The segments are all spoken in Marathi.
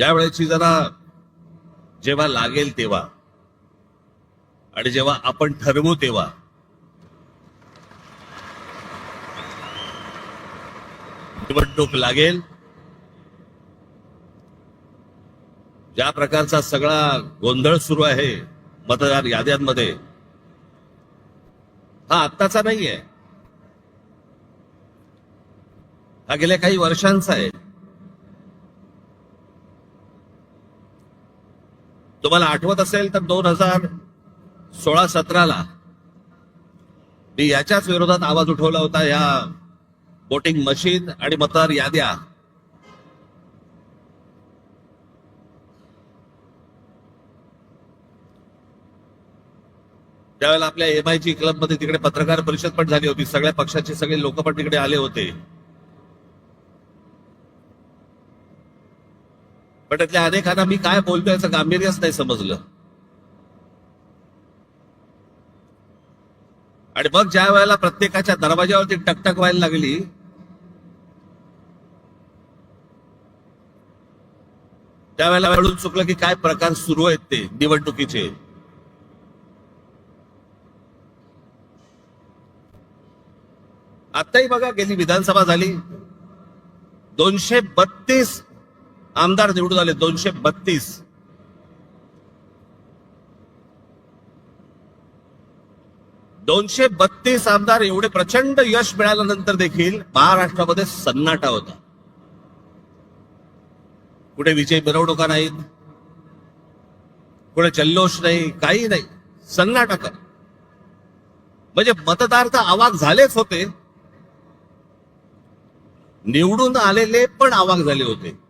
या वेळेची जरा जेव्हा लागेल तेव्हा आणि जेव्हा आपण ठरवू तेव्हा. निवडणूक लागेल. ज्या प्रकारचा सगळा गोंधळ सुरू आहे मतदार याद्यांमध्ये हा आत्ताचा नाहीये. हा गेल्या काही वर्षांचा आहे. तुम्हाला आठवत असेल तर दोन हजार सोळा सतराला मी याच्याच विरोधात आवाज उठवला होता या वोटिंग मशीन आणि मतदार याद्या. त्यावेळेला आपल्या एमआयची क्लबमध्ये तिकडे पत्रकार परिषद पण झाली होती सगळ्या पक्षाचे सगळे लोक पण तिकडे आले होते. पण त्यातल्या अनेकांना मी काय बोलतोय याचं गांभीर्यच नाही समजलं. आणि मग ज्या वेळेला प्रत्येकाच्या दरवाजावरती टकटक व्हायला लागली त्यावेळेला कळून चुकलं की काय प्रकार सुरू आहेत ते निवडणुकीचे. आताही बघा गेली विधानसभा झाली. दोनशे बत्तीस आमदार निवडून आले दोनशे बत्तीस. दोनशे बत्तीस आमदार एवढे प्रचंड यश मिळाल्यानंतर देखील महाराष्ट्रामध्ये सन्नाटा होता. कुठे विजय मिरवणुका नाहीत. कुठे जल्लोष नाही काही नाही. सन्नाटा कर. म्हणजे मतदार तर आवाज झालेच होते. निवडून आलेले पण आवाग झाले होते.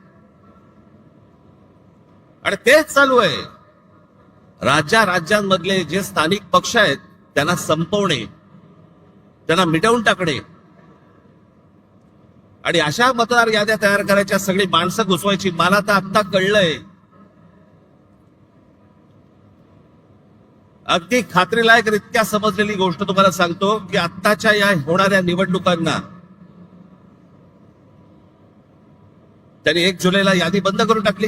आणि तेच चालू आहे. राज्या राज्यांमधले जे स्थानिक पक्ष आहेत त्यांना संपवणे त्यांना मिटवून टाकणे. आणि अशा मतदार याद्या तयार करायच्या सगळी माणसं घुसवायची मला तर आत्ता कळलंय. अगदी खात्रीलायक रित्या समजलेली गोष्ट तुम्हाला सांगतो की आत्ताच्या या होणाऱ्या निवडणुकांना त्यांनी एक जुलैला यादी बंद करून टाकली.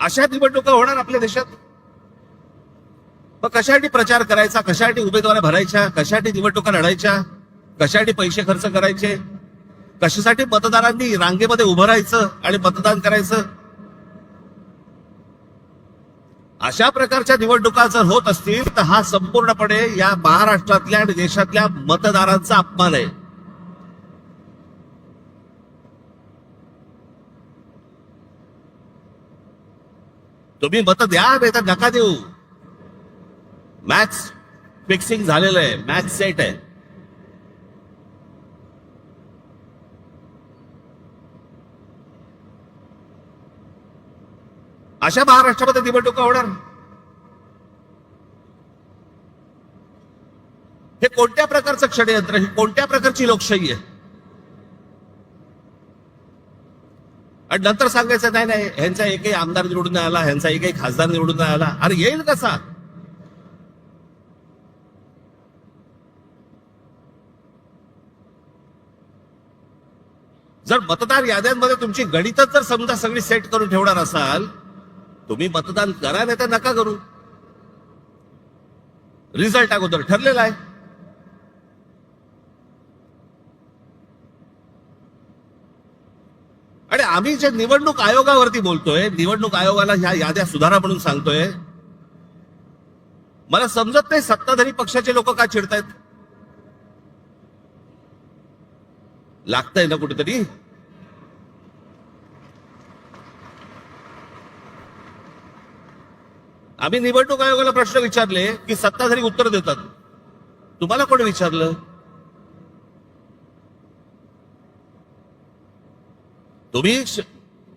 अशा निवडणुका होणार आपल्या देशात? मग कशासाठी प्रचार करायचा? कशासाठी उमेदवार भरायच्या? कशासाठी निवडणुका लढायच्या? कशासाठी पैसे खर्च करायचे? कशासाठी मतदारांनी रांगेमध्ये उभं राहायचं आणि मतदान करायचं? अशा प्रकारच्या निवडणुका जर होत असतील तर हा संपूर्णपणे या महाराष्ट्रातल्या आणि देशातल्या मतदारांचा अपमान आहे. तुम्ही मत द्या नाही नका देऊ. मॅच फिक्सिंग झालेलं आहे. मॅच सेट आहे. अशा महाराष्ट्रामध्ये निवडणुका होणार. हे कोणत्या प्रकारचं षडयंत्र ही कोणत्या प्रकारची लोकशाही आहे? आणि नंतर सांगायचं नाही नाही ह्यांचा एकही आमदार निवडून नाही आला ह्यांचा एकही खासदार निवडून नाही आला. अरे येईल कसा? जर मतदार याद्यांमध्ये तुमची गणितच जर समजा सगळी सेट करून ठेवणार असाल तुम्ही मतदान करा नाही तर नका करू. रिझल्ट अगोदर ठरलेला आहे. आणि आम्ही जे निवडणूक आयोगावरती बोलतोय निवडणूक आयोगाला ह्या याद्या सुधारा म्हणून सांगतोय मला समजत नाही सत्ताधारी पक्षाचे लोक का चिडतायत. लागतंय ना कुठेतरी? आम्ही निवडणूक आयोगाला प्रश्न विचारले की सत्ताधारी उत्तर देतात. तुम्हाला कोण विचारलं? तुम्ही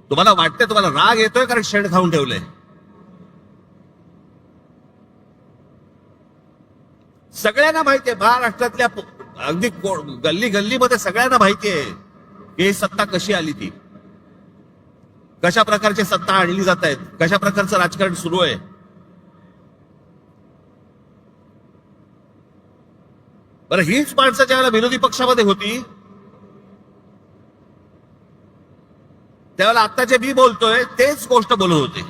तुम्हाला वाटतंय तुम्हाला राग येतोय कारण शेण खाऊन ठेवलंय. सगळ्यांना माहिती आहे महाराष्ट्रातल्या अगदी गल्ली गल्लीमध्ये सगळ्यांना माहिती आहे की ही सत्ता कशी आली ती. कशा प्रकारची सत्ता आणली जात आहेत कशा प्रकारचं राजकारण सुरू आहे. बरं हीच माणसं ज्यावेळेला विरोधी पक्षामध्ये होती त्यावेळेला आता जे मी बोलतोय तेच गोष्ट बोलत होते.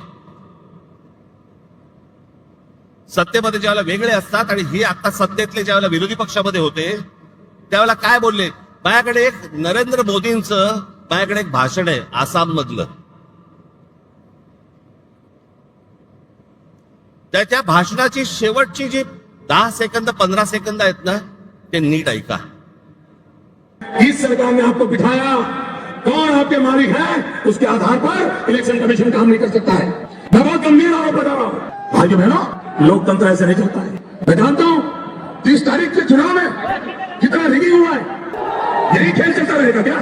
सत्तेमध्ये ज्यावेळेला वेगळे असतात आणि ही आता सत्तेतले ज्यावेळेला विरोधी पक्षामध्ये होते त्यावेळेला काय बोलले? माझ्याकडे एक नरेंद्र मोदींचं माझ्याकडे एक भाषण आहे आसाम मधलं त्या त्या भाषणाची शेवटची जी दहा सेकंद पंधरा सेकंद आहेत ना ते नीट ऐका. इस सरकार ने आपको बिठाया. कौन आपके मालिक है? उसके आधार पर इलेक्शन कमीशन काम नहीं कर सकता है। मैं बहुत गंभीर आरोप लगा रहा हूँ। भाइयों बहनों, लोकतंत्र ऐसे नहीं चलता है। मैं जानता हूँ, तीस तारीख के चुनाव में कितना रिगिंग हुआ है। यही खेल चलता रहेगा क्या?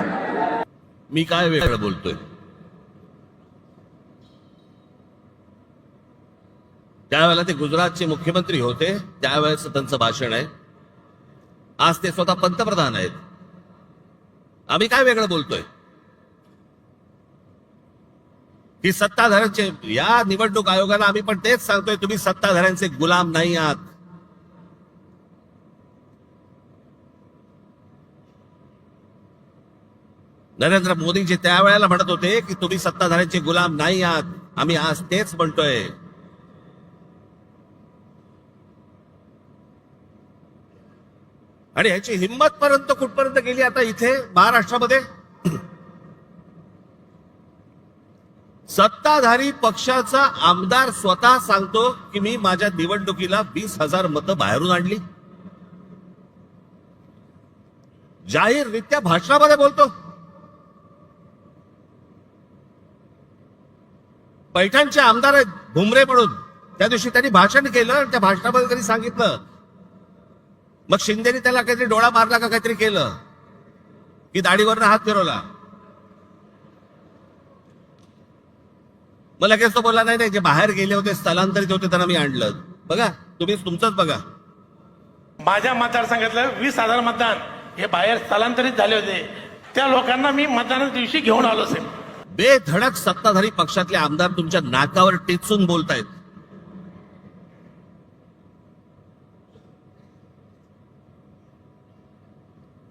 मी काय वेगळं बोलतोय? त्यावेळेला ते गुजरातचे मुख्यमंत्री होते, त्यावेळेस त्यांचं भाषण आहे. आज ते स्वतः पंतप्रधान आहेत. आम्ही काय वेगळं बोलतोय? की सत्ताधाऱ्यांचे या निवडणूक आयोगाला आम्ही पण तेच सांगतोय तुम्ही सत्ताधाऱ्यांचे गुलाम नाही आहात. नरेंद्र मोदीजी त्यावेळेला म्हणत होते की तुम्ही सत्ताधाऱ्यांचे गुलाम नाही आहात. आम्ही आज तेच म्हणतोय. आणि ह्याची हिंमत पर्यंत कुठपर्यंत गेली आता इथे महाराष्ट्रामध्ये? सत्ताधारी पक्षाचा आमदार स्वतः सांगतो की मी माझ्या निवडणुकीला वीस हजार मतं बाहेरून आणली. जाहीररित्या भाषणामध्ये बोलतो. पैठणचे आमदार आहेत भुमरे म्हणून. त्या दिवशी त्यांनी भाषण केलं आणि त्या भाषणामध्ये त्यांनी सांगितलं. मग शिंदेनी त्याला काहीतरी डोळा मारला का काहीतरी केलं? की दाढीवरनं हात फिरवला. मग लगेच तो बोलला नाही जे बाहेर गेले होते स्थलांतरित होते त्यांना मी आणलं. बघा तुम्ही तुमचंच बघा. माझ्या मतदारसंघातलं वीस हजार मतदान हे बाहेर स्थलांतरित झाले होते. त्या लोकांना मी मतदानाच्या दिवशी घेऊन आलो असेल बेधडक सत्ताधारी पक्षातले आमदार तुमच्या नाकावर टेचून बोलतायत.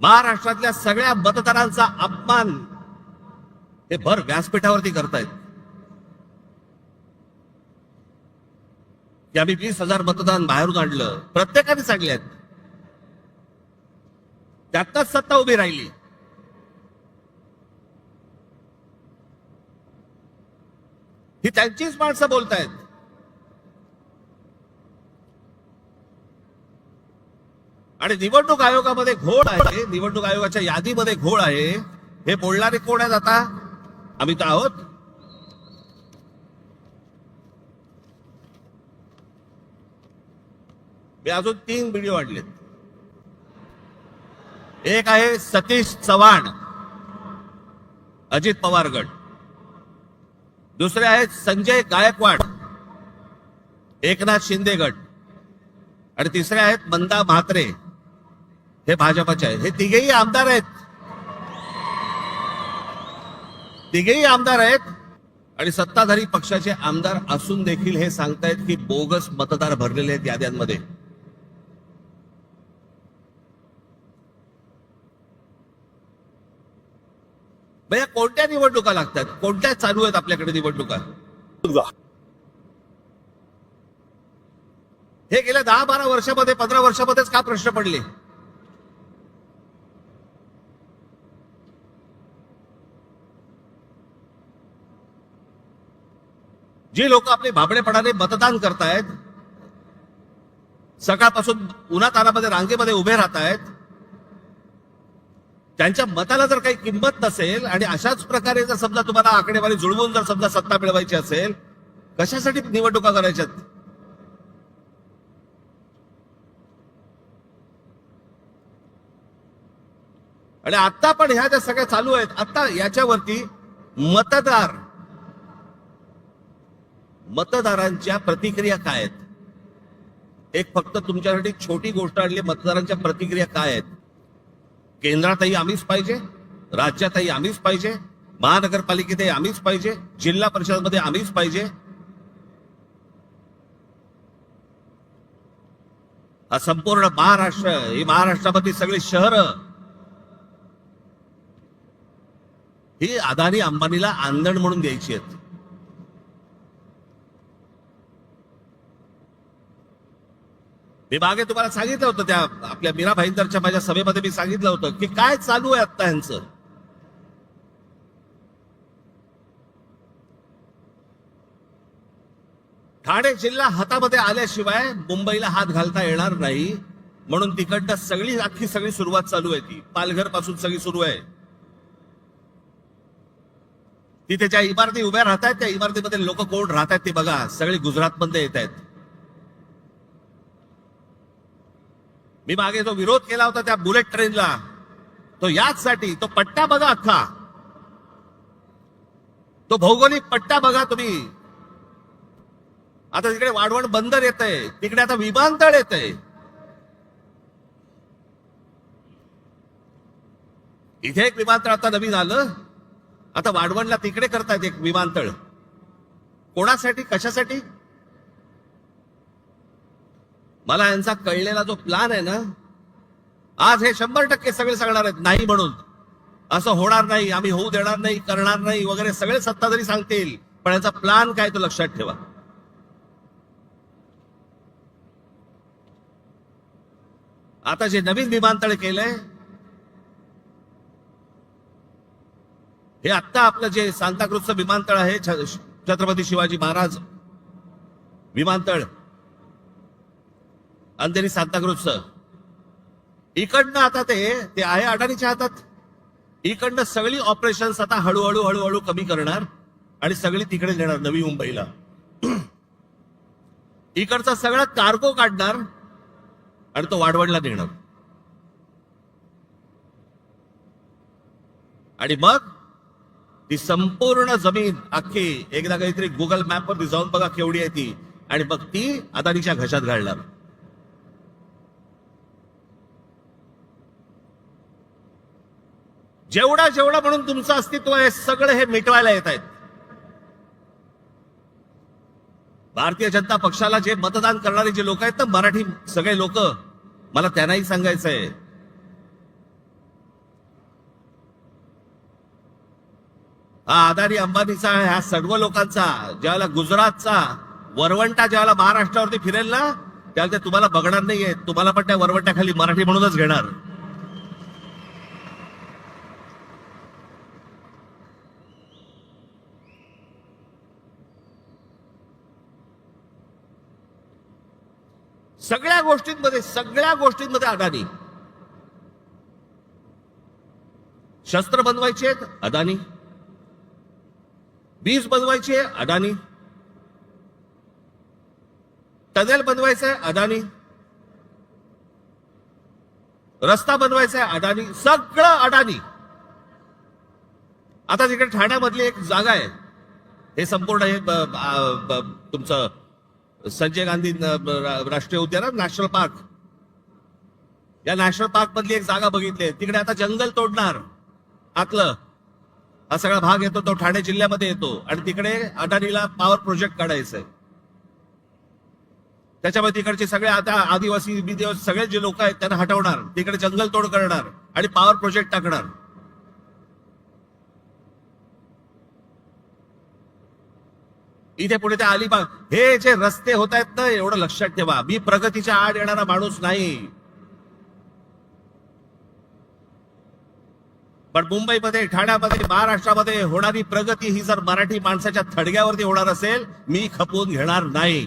महाराष्ट्रातल्या सगळ्या मतदारांचा अपमान हे भर व्यासपीठावरती करतायत. की आम्ही वीस हजार मतदान बाहेरून आणलं. प्रत्येकाने सांगले आहेत. त्यातच सत्ता उभी राहिली. ही त्यांचीच माणसं बोलतायत. आणि निवडणूक आयोगामध्ये घोळ आहे. निवडणूक आयोगाच्या यादीमध्ये घोळ आहे. हे बोलणारे कोण आहेत आता? आम्ही तर आहोत. मी अजून तीन व्हिडिओ आणलेत. एक आहे सतीश चव्हाण अजित पवार गट दुसरे आहेत संजय गायकवाड एकनाथ शिंदे गट आणि तिसरे आहेत मंदा म्हात्रे. हे भाजपाचे आहेत. हे तिघेही आमदार आहेत. तिघेही आमदार आहेत. आणि सत्ताधारी पक्षाचे आमदार असून देखील हे सांगतायत की बोगस मतदार भरलेले आहेत याद्यांमध्ये. भैया कोणत्या निवडणुका लागतात? कोणत्या चालू आहेत आपल्याकडे निवडणुका? हे गेल्या दहा बारा वर्षामध्ये पंधरा वर्षामध्येच का प्रश्न पडले? जे लोक आपले भाबडेपणाने मतदान करतायत सकाळपासून उन्हा उन्हातानामध्ये रांगेमध्ये उभे राहतायत त्यांच्या मताला जर काही किंमत नसेल आणि अशाच प्रकारे जर समजा तुम्हाला आकडेवारी जुळवून जर समजा सत्ता मिळवायची असेल कशासाठी निवडणुका करायच्यात? आणि आता पण ह्या ज्या सगळ्या चालू आहेत आता याच्यावरती मतदार मतदारांच्या प्रतिक्रिया काय आहेत? एक फक्त तुमच्यासाठी छोटी गोष्ट आणली मतदारांच्या प्रतिक्रिया काय आहेत? केंद्रातही आम्हीच पाहिजे राज्यातही आम्हीच पाहिजे महानगरपालिकेतही आम्हीच पाहिजे जिल्हा परिषदमध्ये आम्हीच पाहिजे. हा संपूर्ण महाराष्ट्र ही महाराष्ट्रामधली सगळी शहर ही अदानी अंबानीला आंदण म्हणून द्यायची आहेत. मी मागे तुम्हाला सांगितलं होतं त्या आपल्या मीरा भाईंदरच्या माझ्या सभेमध्ये मी सांगितलं होतं की काय चालू आहे आता यांचं ठाणे जिल्हा हातामध्ये आल्याशिवाय मुंबईला हात घालता येणार नाही. म्हणून तिकडनं सगळी अख्खी सगळी सुरुवात चालू आहे ती. पालघरपासून सगळी सुरू आहे. तिथे ज्या इमारती उभ्या राहत आहेत त्या इमारतीमध्ये लोक कोण राहत आहेत ते बघा. सगळे गुजरात मध्ये येत आहेत मी मागे जो विरोध केला होता त्या बुलेट ट्रेनला तो याचसाठी तो पट्टा बघा अख्खा. तो भौगोलिक पट्टा बघा तुम्ही. आता तिकडे वाढवण बंदर येत आहे तिकडे आता विमानतळ येत आहे इथे एक विमानतळ आता नवीन आलं. आता वाढवणला तिकडे करतायत एक विमानतळ. कोणासाठी कशासाठी? मला यांचा कळलेला जो प्लान आहे ना आज हे शंभर टक्के सगळे सांगणार आहेत नाही म्हणून. असं होणार नाही आम्ही होऊ देणार नाही करणार नाही वगैरे सगळे सत्ताधारी सांगतील पण यांचा प्लान काय तो लक्षात ठेवा. आता जे नवीन विमानतळ केलंय हे आत्ता आपलं जे सांताक्रुजचं विमानतळ आहे छ- छत्रपती शिवाजी महाराज विमानतळ अंधेरी सांताक्रूजचं इकडनं आता ते ते आहे अडाणीच्या हातात. इकडनं सगळी ऑपरेशन्स आता हळूहळू हळूहळू कमी करणार आणि सगळी तिकडे नेणार नवी मुंबईला. इकडचा सगळा कार्गो काढणार आणि तो वाढवणला नेणार. आणि मग ती संपूर्ण जमीन अख्खी एकदा काहीतरी गुगल मॅप वर जाऊन बघा केवढी आहे ती. आणि मग ती अदानीच्या घशात घालणार. जेवढा जेवढा म्हणून तुमचं अस्तित्व आहे सगळं हे मिटवायला येत आहेत. भारतीय जनता पक्षाला जे मतदान करणारे जे लोक आहेत ना मराठी सगळे लोक मला त्यांनाही सांगायचं आहे हा अदानी अंबानीचा ह्या सर्व लोकांचा ज्यावेळेला गुजरातचा वरवंटा ज्यावेळेला महाराष्ट्रावरती फिरेल ना त्यावेळेला ते तुम्हाला बघणार नाहीये. तुम्हाला पण त्या वरवंट्याखाली मराठी म्हणूनच घेणार. सगळ्या गोष्टींमध्ये सगळ्या गोष्टींमध्ये अदानी शस्त्र बनवायचे आहेत अदानी वीज बनवायची आहे अदानी टनेल बनवायचंय अदानी रस्ता बनवायचा आहे अदानी सगळं अडाणी. आता तिकडे ठाण्यामधली एक जागा आहे. हे संपूर्ण हे तुमचं संजय गांधी राष्ट्रीय उद्यान नॅशनल पार्क या नॅशनल पार्क मधली एक जागा बघितली आहे. तिकडे आता जंगल तोडणार. आतलं. हा सगळा भाग येतो तो ठाणे जिल्ह्यामध्ये येतो. आणि तिकडे अडाणीला पॉवर प्रोजेक्ट काढायचं आहे. त्याच्यामुळे तिकडचे सगळे आता आदिवासी सगळे जे लोक आहेत त्यांना हटवणार. तिकडे जंगल तोड करणार. आणि पॉवर प्रोजेक्ट टाकणार. इथे पुढे त्या अलिबाग. हे जे रस्ते होत आहेत ना एवढं लक्षात ठेवा. मी प्रगतीच्या आड येणारा माणूस नाही. पण मुंबईमध्ये ठाण्यामध्ये महाराष्ट्रामध्ये होणारी प्रगती ही जर मराठी माणसाच्या थडग्यावरती होणार असेल मी खपवून घेणार नाही.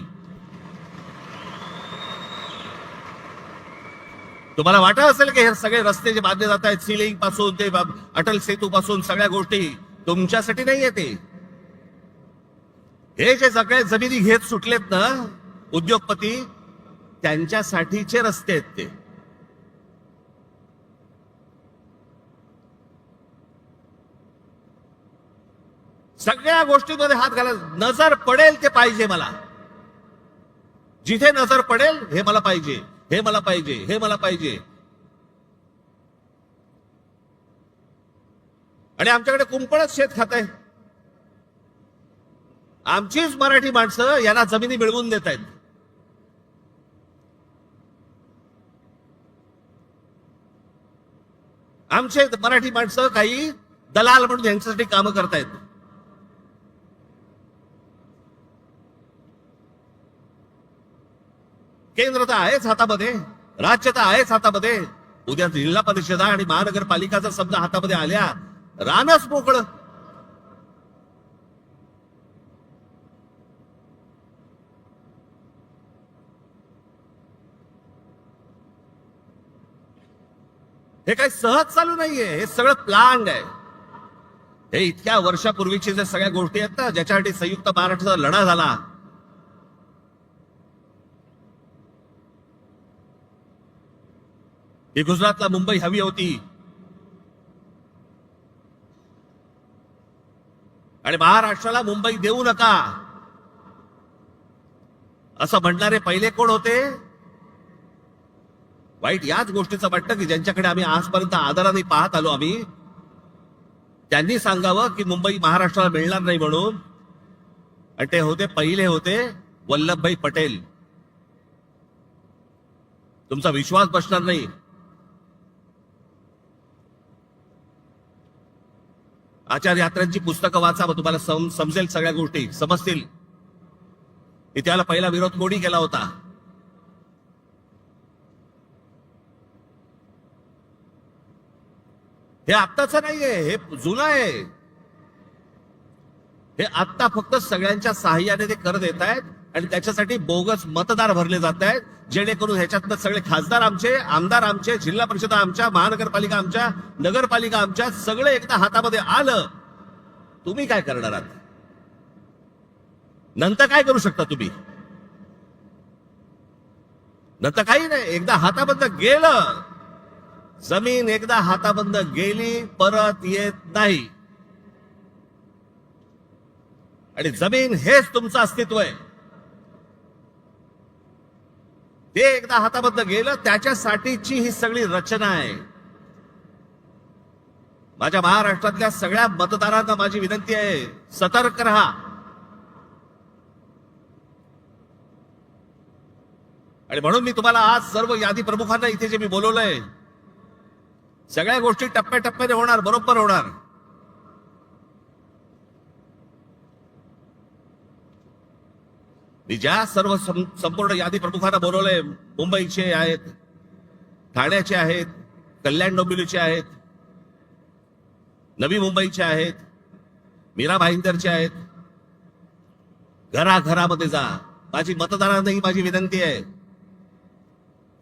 तुम्हाला वाटत असेल की हे सगळे रस्ते जे बांधले जात आहेत सिलिंगपासून ते अटल सेतू पासून सगळ्या गोष्टी तुमच्यासाठी नाही येते हे जे सगळे जमिनी घेत सुटलेत ना उद्योगपती त्यांच्यासाठीचे रस्ते आहेत ते. सगळ्या गोष्टींमध्ये हात घाला. नजर पडेल ते पाहिजे मला. जिथे नजर पडेल हे मला पाहिजे हे मला पाहिजे हे मला पाहिजे. आणि आमच्याकडे कुंपणच शेत खात आहे आमचीच मराठी माणसं यांना जमिनी मिळवून देत आहेत. आमचे मराठी माणसं काही दलाल म्हणून यांच्यासाठी कामं करतायत. केंद्र तर आहेच हातामध्ये राज्य तर आहेच हातामध्ये. उद्या जिल्हा परिषदा आणि महानगरपालिका जर समजा हातामध्ये आल्या रानच मोकळं. हे काही सहज चालू नाहीये. हे सगळं प्लांड आहे. हे इतक्या वर्षापूर्वीची जे सगळ्या गोष्टी आहेत ना ज्याच्यासाठी संयुक्त महाराष्ट्राचा लढा झाला. ही गुजरातला मुंबई हवी होती. आणि महाराष्ट्राला मुंबई देऊ नका. असं म्हणणारे पहिले कोण होते? वाईट याच गोष्टीचं वाटतं की ज्यांच्याकडे आम्ही आजपर्यंत आदराने पाहत आलो आम्ही त्यांनी सांगावं की मुंबई महाराष्ट्राला मिळणार नाही म्हणून. आणि ते होते पहिले होते वल्लभभाई पटेल. तुमचा विश्वास बसणार नाही. आचार्य यात्रांची पुस्तकं वाचा मग तुम्हाला सम- समजेल सगळ्या गोष्टी समजतील. इतिहाला पहिला विरोध कोणी केला होता? हे आत्ताचं नाहीये हे जुनं आहे. हे आत्ता फक्त सगळ्यांच्या सहाय्याने ते कर देत आहेत आणि त्याच्यासाठी बोगस मतदार भरले जात आहेत जेणेकरून ह्याच्यातनं सगळे खासदार आमचे आमदार आमचे जिल्हा परिषद आमच्या महानगरपालिका आमच्या नगरपालिका आमच्या सगळे एकदा हातामध्ये आलं तुम्ही काय करणार आहात? नंतर काय करू शकता तुम्ही? नंतर काही नाही एकदा हाताबद्दल गेलं जमीन एकदा हाताबंद गेली परत येत नाही. आणि जमीन हेच तुमचं अस्तित्व आहे. ते एकदा हाताबद्द गेलं त्याच्यासाठीची ही सगळी रचना आहे. माझ्या महाराष्ट्रातल्या सगळ्या मतदारांना माझी विनंती आहे सतर्क रहा. आणि म्हणून मी तुम्हाला आज सर्व यादी प्रमुखांना इथे जे मी बोलवलंय सगळ्या गोष्टी टप्प्याटप्प्याने होणार बरोबर होणार. मी ज्या सर्व संपूर्ण यादी प्रमुखांना बोलवलंय मुंबईचे आहेत ठाण्याचे आहेत कल्याण डोंबिवलीचे आहेत नवी मुंबईचे आहेत मीरा भाईंदरचे आहेत. घराघरामध्ये जा. माझी मतदारांनाही माझी विनंती आहे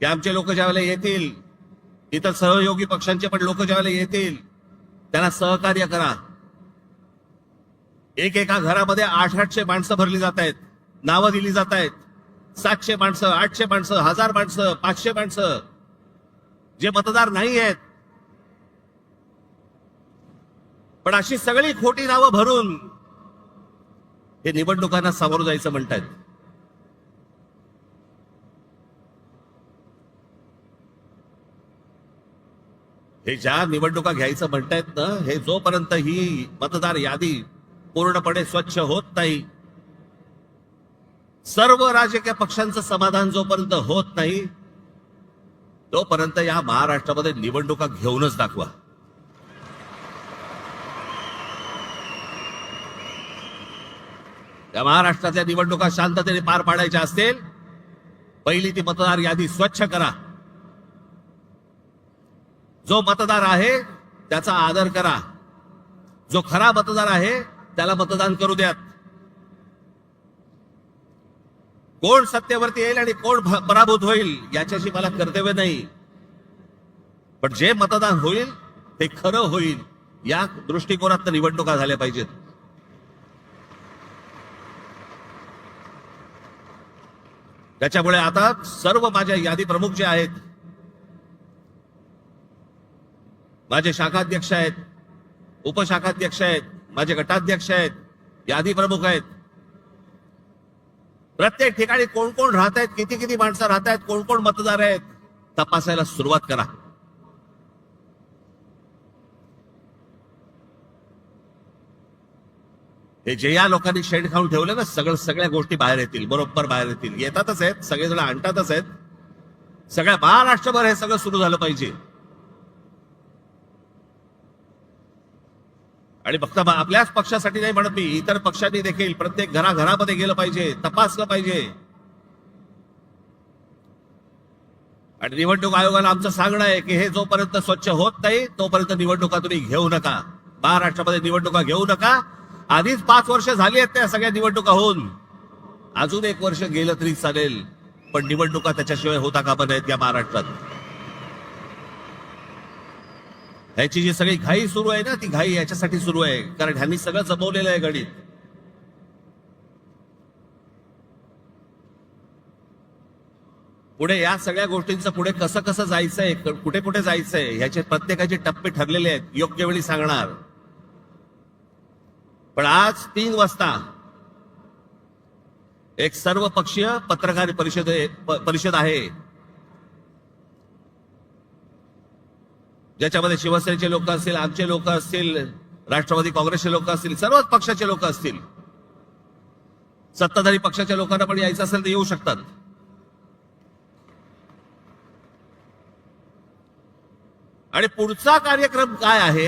की आमचे लोक ज्या वेळेला येतील इतर सहयोगी पक्षांचे पण लोक ज्यावेळेला येतील त्यांना सहकार्य करा. एक एका घरामध्ये आठ आठशे माणसं भरली जात आहेत नावं दिली जात आहेत. सातशे माणसं आठशे माणसं हजार माणसं पाचशे माणसं जे मतदार नाही आहेत. पण अशी सगळी खोटी नावं भरून हे निवडणुकांना सामोरं जायचं म्हणतायत. हे ज्या निवडणुका घ्यायचं म्हणतायत ना हे जोपर्यंत ही मतदार यादी पूर्णपणे स्वच्छ होत नाही सर्व राजकीय पक्षांचं समाधान जोपर्यंत होत नाही तोपर्यंत या महाराष्ट्रामध्ये निवडणुका घेऊनच दाखवा. या महाराष्ट्रातल्या निवडणुका शांततेने पार पाडायच्या असतील पहिली ती मतदार यादी स्वच्छ करा. जो मतदार आहे त्याचा आदर करा. जो खरा मतदार आहे त्याला मतदान करू द्यात. कोण सत्तेवरती येईल आणि कोण पराभूत होईल याच्याशी मला कर्तव्य नाही. पण जे मतदान होईल ते खरं होईल. या दृष्टिकोनात निवडणुका झाल्या पाहिजेत. त्याच्यामुळे आता सर्व माझ्या यादी प्रमुख जे आहेत माझे शाखाध्यक्ष आहेत उपशाखाध्यक्ष आहेत माझे गटाध्यक्ष आहेत यादी प्रमुख आहेत. प्रत्येक ठिकाणी कोण कोण राहत आहेत किती किती माणसं राहत आहेत कोण कोण मतदार आहेत तपासायला सुरुवात करा. हे जे या लोकांनी शेण खाऊन ठेवलं ना सगळं सगळ्या गोष्टी बाहेर येतील बरोबर बाहेर येतील. येतातच आहेत सगळेजण आणतातच आहेत. सगळ्या महाराष्ट्रभर हे सगळं सुरू झालं पाहिजे. आणि फक्त बा- आपल्याच पक्षासाठी नाही म्हणत मी इतर पक्षांनी देखील प्रत्येक घराघरामध्ये गेलं पाहिजे तपासलं पाहिजे. आणि निवडणूक आयोगाला आमचं सांगणं आहे की हे जोपर्यंत स्वच्छ होत नाही तोपर्यंत निवडणुका तुम्ही घेऊ नका. महाराष्ट्रामध्ये निवडणुका घेऊ नका. आधीच पाच वर्ष झाली आहेत त्या सगळ्या निवडणुका होऊन अजून एक वर्ष गेलं तरी चालेल पण निवडणुका त्याच्याशिवाय होता कामा नाहीत या महाराष्ट्रात. ह्याची जी सगळी घाई सुरू आहे ना ती घाई याच्यासाठी सुरू आहे. कारण ह्यांनी सगळं जमवलेलं आहे गणित. पुढे या सगळ्या गोष्टींचं पुढे कसं कसं जायचंय कुठे कुठे जायचंय ह्याचे प्रत्येकाचे टप्पे ठरलेले आहेत. योग्य वेळी सांगणार. पण आज तीन वाजता एक सर्व पक्षीय पत्रकार परिषद परिषद आहे. ज्याच्यामध्ये शिवसेनेचे लोक असतील आमचे लोक असतील राष्ट्रवादी काँग्रेसचे लोक असतील सर्वच पक्षाचे लोक असतील. सत्ताधारी पक्षाच्या लोकांना पण यायचं असेल तर येऊ शकतात. आणि पुढचा कार्यक्रम काय आहे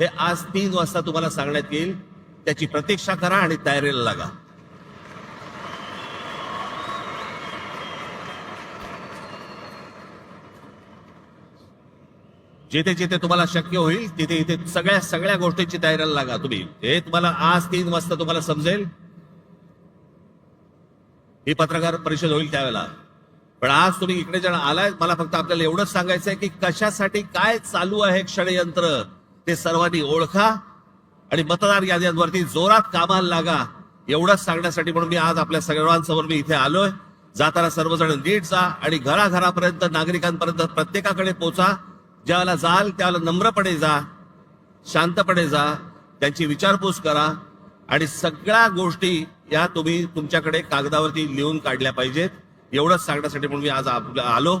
हे आज तीन वाजता तुम्हाला सांगण्यात येईल. त्याची प्रतीक्षा करा आणि तयारीला लागा. जिथे जिथे तुम्हाला शक्य होईल तिथे इथे सगळ्या सगळ्या गोष्टींची तयारीला लागा तुम्ही. हे तुम्हाला आज तीन वाजता तुम्हाला समजेल. ही पत्रकार परिषद होईल त्यावेळेला. पण आज तुम्ही इकडे जण आलाय मला फक्त आपल्याला एवढंच सांगायचं आहे की कशासाठी काय चालू आहे षडयंत्र ते सर्वांनी ओळखा आणि मतदार याद्यांवरती जोरात कामाला लागा. एवढंच सांगण्यासाठी म्हणून मी आज आपल्या सर्वांसमोर मी इथे आलोय. जाताना सर्वजण नीट जा आणि घराघरापर्यंत नागरिकांपर्यंत प्रत्येकाकडे पोचा. ज्यावेळेला जाल त्यावेळेला नम्रपणे जा शांतपणे जा त्यांची विचारपूस करा आणि सगळ्या गोष्टी या तुम्ही तुमच्याकडे कागदावरती लिहून काढल्या पाहिजेत. एवढंच सांगण्यासाठी म्हणून मी आज आलो.